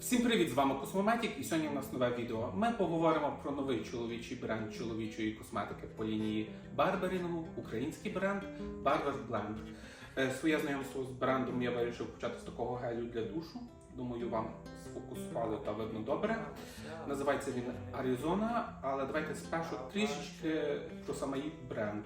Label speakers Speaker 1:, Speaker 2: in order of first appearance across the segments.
Speaker 1: Всім привіт! З вами Космометік, і сьогодні у нас нове відео. Ми поговоримо про новий чоловічий бренд чоловічої косметики по лінії Барберінгу, український бренд Barber Blend. Е, Своє знайомство з брендом я вирішив почати з такого гелю для душу. Думаю, вам сфокусували та видно добре. Називається він Arizona, але давайте спершу трішечки про самий бренд.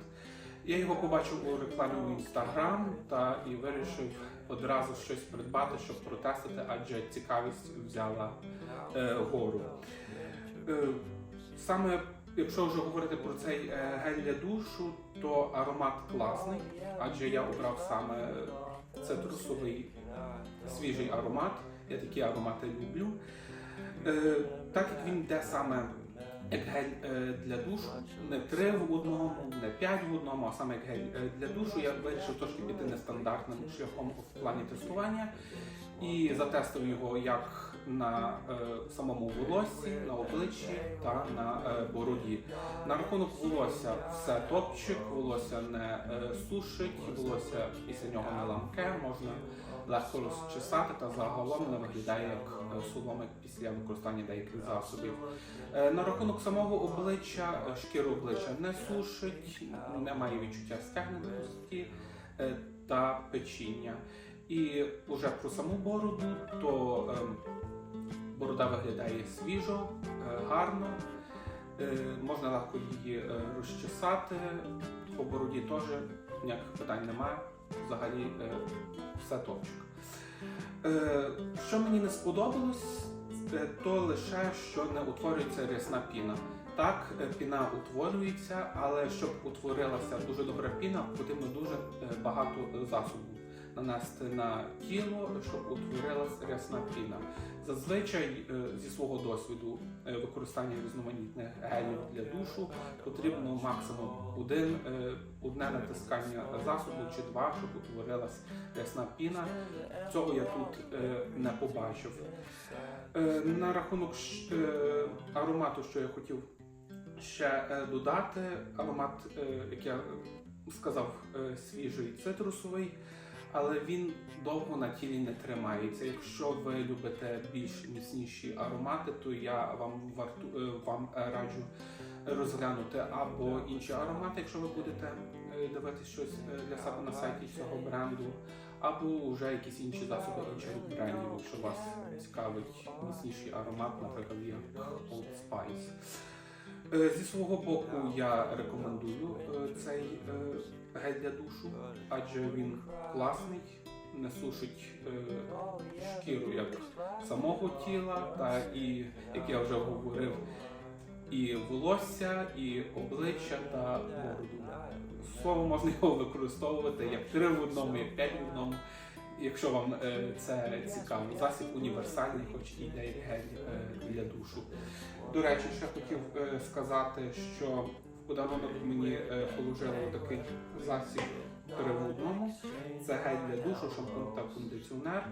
Speaker 1: Я його побачив у рекламі в інстаграм та і вирішив одразу щось придбати, щоб протестити, адже цікавість взяла е, гору. Е, саме якщо вже говорити про цей е, гель для душу, то аромат класний, адже я обрав саме цитрусовий свіжий аромат. Я такі аромати люблю. Е, так як він йде саме як гель е, для душу, не три в одному, не п'ять в одному, а саме як гель е, для душу, я вирішив трошки піти нестандартним шляхом в плані тестування і затестив його як на е, самому волоссі, на обличчі та на е, бороді. На рахунок волосся все топчик, волосся не е, сушить, волосся після нього не ламке, можна легко розчесати та загалом не виглядає як е, соломик після використання деяких засобів. Е, На рахунок самого обличчя, е, шкіру обличчя не сушить, немає відчуття стягненості е, та печіння. І вже про саму бороду, то ем, борода виглядає свіжо, е, гарно, е, можна легко її е, розчесати. По бороді теж ніяких питань немає. Взагалі все топчик. Що мені не сподобалось, то лише що не утворюється рясна піна. Так, піна утворюється, але щоб утворилася дуже добра піна, потрібно дуже багато засобу нанести на тіло, щоб утворилася рясна піна. Зазвичай е, зі свого досвіду е, використання різноманітних гелів для душу потрібно максимум один, е, одне натискання засобу чи два, щоб утворилась рясна піна. Цього я тут не побачив. На рахунок аромату, що я хотів ще додати, аромат, як я сказав, свіжий цитрусовий, але він довго на тілі не тримається. Якщо ви любите більш міцніші аромати, то я вам варту е, вам е, раджу розглянути або інші аромати, якщо ви будете е, дивитися щось для себе на сайті цього бренду, або вже якісь інші засоби інших брендів, якщо вас цікавить міцніший аромат, наприклад, як Old Spice. Е, Зі свого боку я рекомендую е, цей е, гель для душу, адже він класний, не сушить шкіру як самого тіла, та і, як я вже говорив, і волосся, і обличчя та бороду. Слово можна його використовувати як три в одному, як п'ять в одному. Якщо вам е, це цікаво, засіб універсальний, хоч і як гель е, для душу. До речі, ще хотів е, сказати, що в подарунок мені положили такий засіб три. Це гель для душу, шампунь та кондиціонер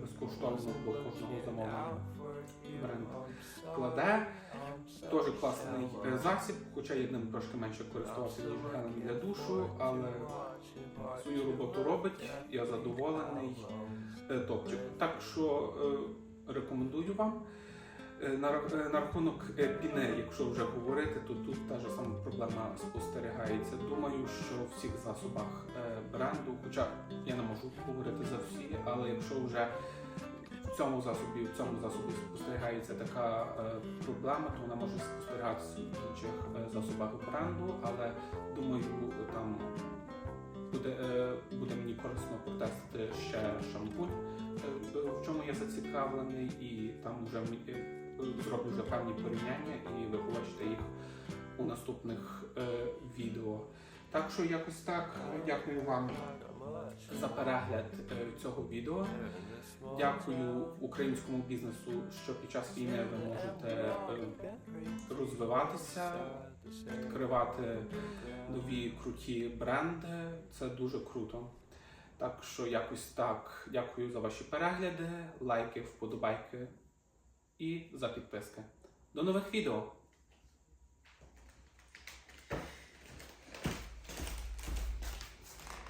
Speaker 1: безкоштовно до кожного замовлення бренд кладе. Теж класний е, засіб, хоча я ним трошки менше користувався, ніж гелем для душу, але свою роботу робить, я задоволений е, топчик. Так що е, рекомендую вам. На, рахунок е, піни, якщо вже говорити, то тут та ж сама проблема спостерігається. Думаю, що в всіх засобах бренду, хоча я не можу говорити за всі, але якщо вже в цьому засобі, в цьому засобі спостерігається така е, проблема, то вона може спостерігатися в інших е, засобах бренду, але думаю, там буде, е, буде мені корисно протестити ще шампунь, в чому я зацікавлений, і там вже зроблю вже певні порівняння, і ви побачите їх у наступних відео. Так що якось так. Дякую вам за перегляд е, цього відео. Дякую українському бізнесу, що під час війни ви можете е, розвиватися, відкривати нові круті бренди. Це дуже круто. Так що якось так. Дякую за ваші перегляди, лайки, вподобайки і за підписки. До нових відео!